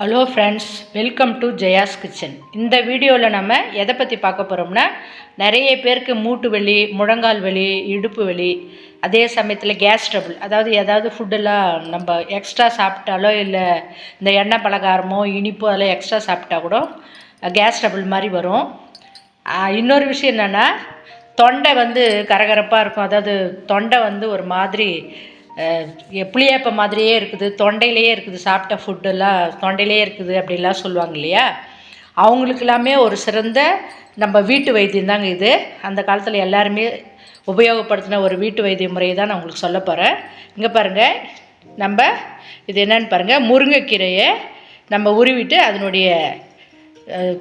Hello friends welcome to Jaya's kitchen இந்த வீடியோவில் நம்ம எதை பற்றி பார்க்க போகிறோம்னா நிறைய பேருக்கு மூட்டு வலி முழங்கால் வலி இடுப்பு வலி அதே சமயத்தில் கேஸ் ட்ரபிள் அதாவது ஏதாவது ஃபுட்டெல்லாம் நம்ம எக்ஸ்ட்ரா சாப்பிட்டாலோ இல்லை இந்த எண்ணெய் பலகாரமோ இனிப்போ அதெல்லாம் எக்ஸ்ட்ரா சாப்பிட்டா கூட கேஸ் ட்ரபிள் மாதிரி வரும். இன்னொரு விஷயம் என்னென்னா தொண்டை வந்து கரகரப்பாக இருக்கும். அதாவது தொண்டை வந்து ஒரு மாதிரி புளியாப்ப மாதிரியே இருக்குது தொண்டையிலேயே இருக்குது சாப்பிட்ட ஃபுட்டெல்லாம் தொண்டையிலே இருக்குது அப்படிலாம் சொல்லுவாங்க இல்லையா? அவங்களுக்கு எல்லாமே ஒரு சிறந்த நம்ம வீட்டு வைத்தியம் தாங்க இது. அந்த காலத்தில் எல்லாருமே உபயோகப்படுத்தின ஒரு வீட்டு வைத்திய முறையை தான் நான் உங்களுக்கு சொல்ல போகிறேன் இங்கே பாருங்கள் நம்ம இது என்னன்னு பாருங்கள் முருங்கைக்கீரையை நம்ம உருவிட்டு அதனுடைய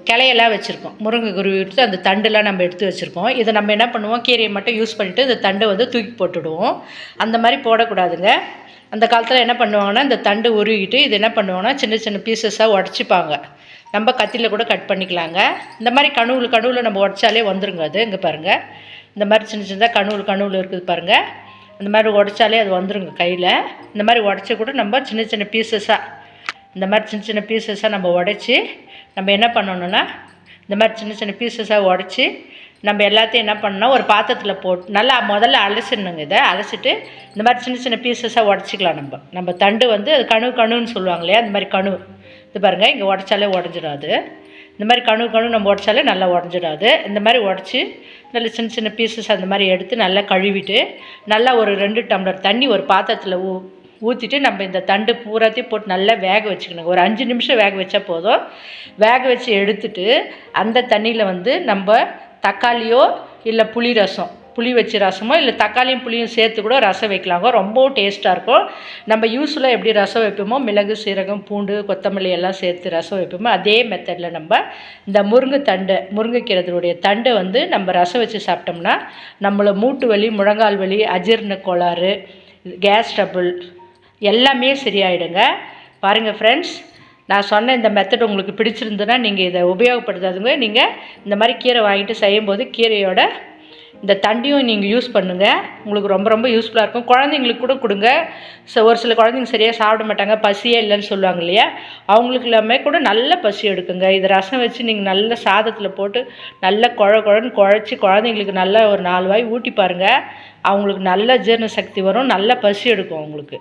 கிளையெல்லாம் வச்சுருக்கோம். முருங்கை குருவிட்டு அந்த தண்டுலாம் நம்ம எடுத்து வச்சுருக்கோம் இதை நம்ம என்ன பண்ணுவோம்? கீரையை மட்டும் யூஸ் பண்ணிவிட்டு இந்த தண்டை வந்து தூக்கி போட்டுடுவோம். அந்த மாதிரி போடக்கூடாதுங்க. அந்த காலத்தில் என்ன பண்ணுவாங்கன்னா இந்த தண்டு உருவிட்டு இது என்ன பண்ணுவாங்கன்னா சின்ன சின்ன பீசஸாக உடச்சிப்பாங்க. நம்ம கத்தியில் கூட கட் பண்ணிக்கலாங்க. இந்த மாதிரி கணுவில் கணுவில் நம்ம உடச்சாலே வந்துருங்க அது. இங்கே பாருங்கள் இந்த மாதிரி சின்ன சின்னதாக கணுவில் கணுவில் இருக்குது பாருங்கள் இந்த மாதிரி உடச்சாலே அது வந்துருங்க கையில். இந்த மாதிரி உடச்சி கூட நம்ம சின்ன சின்ன பீசஸாக இந்த மாதிரி சின்ன சின்ன பீசஸாக நம்ம உடச்சி நம்ம என்ன பண்ணணும்னா இந்த மாதிரி சின்ன சின்ன பீசஸாக உடச்சி நம்ம எல்லாத்தையும் என்ன பண்ணணும் ஒரு பாத்திரத்தில் போட்டு நல்லா முதல்ல அலசிடணுங்க இதை. அலசிட்டு இந்த மாதிரி சின்ன சின்ன பீசஸாக உடச்சிக்கலாம் நம்ம. நம்ம தண்டு வந்து அது கணு கணுன்னு சொல்லுவாங்க இல்லையா அந்த மாதிரி கணு இது பாருங்கள் இங்கே உடச்சாலே உடஞ்சிடாது. இந்த மாதிரி கணு கணு நம்ம உடச்சாலே நல்லா உடஞ்சிடாது. இந்த மாதிரி உடச்சி நல்ல சின்ன சின்ன பீசஸ் அந்த மாதிரி எடுத்து நல்லா கழுவிட்டு நல்லா ஒரு ரெண்டு டம்ளர் தண்ணி ஒரு பாத்திரத்தில் ஊ ஊற்றிட்டு நம்ம இந்த தண்டு பூராத்தையும் போட்டு நல்லா வேக வச்சுக்கணும் ஒரு அஞ்சு நிமிஷம் வேக வச்சா போதும். வேக வச்சு எடுத்துட்டு அந்த தண்ணியில் வந்து நம்ம தக்காளியோ இல்லை புளி ரசம் புளி வச்சு ரசமோ இல்லை தக்காளியும் புளியும் சேர்த்து கூட ரசம் வைக்கலாங்க. ரொம்பவும் டேஸ்ட்டாக இருக்கும். நம்ம யூஸ்ஃபுல்லாக எப்படி ரசம் வைப்போமோ மிளகு சீரகம் பூண்டு கொத்தமல்லி எல்லாம் சேர்த்து ரசம் வைப்போமோ அதே மெத்தடில் நம்ம இந்த முருங்கை தண்டை முருங்கைக்கீரத்தினுடைய தண்டை வந்து நம்ம ரசம் வச்சு சாப்பிட்டோம்னா நம்மளை மூட்டு வலி முழங்கால் வலி அஜீர்ண கோளாறு கேஸ் ட்ரபுள் எல்லாமே சரியாயிடுங்க. பாருங்கள் ஃப்ரெண்ட்ஸ் நான் சொன்ன இந்த மெத்தட் உங்களுக்கு பிடிச்சிருந்துன்னா நீங்கள் இதை உபயோகப்படுத்தாதுங்க. நீங்கள் இந்த மாதிரி கீரை வாங்கிட்டு செய்யும்போது கீரையோட இந்த தண்டியும் நீங்கள் யூஸ் பண்ணுங்கள் உங்களுக்கு ரொம்ப ரொம்ப யூஸ்ஃபுல்லாக இருக்கும். குழந்தைங்களுக்கு கூட கொடுங்க. ஸோ ஒரு சில குழந்தைங்க சரியாக சாப்பிட மாட்டாங்க. பசியே இல்லைன்னு சொல்லுவாங்க இல்லையா? அவங்களுக்கு எல்லாமே கூட நல்ல பசி எடுக்குங்க. இது ரசம் வச்சு நீங்கள் நல்ல சாதத்தில் போட்டு நல்ல குழ குழன்னு குழச்சி குழந்தைங்களுக்கு நல்ல ஒரு நாலு வாய் ஊட்டி பாருங்கள் அவங்களுக்கு நல்ல ஜீரண சக்தி வரும். நல்ல பசி எடுக்கும் அவங்களுக்கு.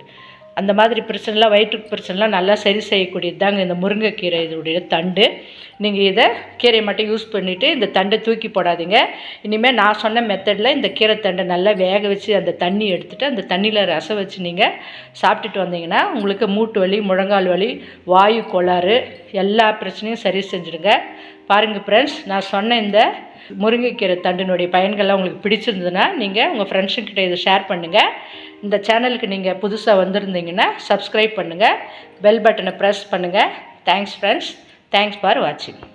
அந்த மாதிரி பிரச்சனைலாம் வயிற்றுக்கு பிரச்சனைலாம் நல்லா சரி செய்யக்கூடியது தாங்க இந்த முருங்கைக்கீரை இதோடைய தண்டு. நீங்கள் இதை கீரையை மட்டும் யூஸ் பண்ணிவிட்டு இந்த தண்டை தூக்கி போடாதீங்க. இனிமேல் நான் சொன்ன மெத்தடில் இந்த கீரை தண்டை நல்லா வேக வச்சு அந்த தண்ணி எடுத்துகிட்டு அந்த தண்ணியில் ரசம் வச்சு நீங்கள் சாப்பிட்டுட்டு வந்தீங்கன்னா உங்களுக்கு மூட்டு வலி முழங்கால் வலி வாயு கோளாறு எல்லா பிரச்சனையும் சரி செஞ்சுடுங்க. பாருங்கள் ஃப்ரெண்ட்ஸ் நான் சொன்ன இந்த முருங்கைக்கீரை தண்டினுடைய பயன்கள்லாம் உங்களுக்கு பிடிச்சிருந்ததுன்னா நீங்கள் உங்கள் ஃப்ரெண்ட்ஸுக்கிட்ட இதை ஷேர் பண்ணுங்கள் இந்த சேனலுக்கு நீங்கள் புதுசாக வந்திருந்தீங்கன்னா சப்ஸ்கிரைப் பண்ணுங்கள் பெல் பட்டனை ப்ரெஸ் பண்ணுங்கள் தேங்க்ஸ் ஃப்ரெண்ட்ஸ் தேங்க்ஸ் ஃபார் வாட்சிங்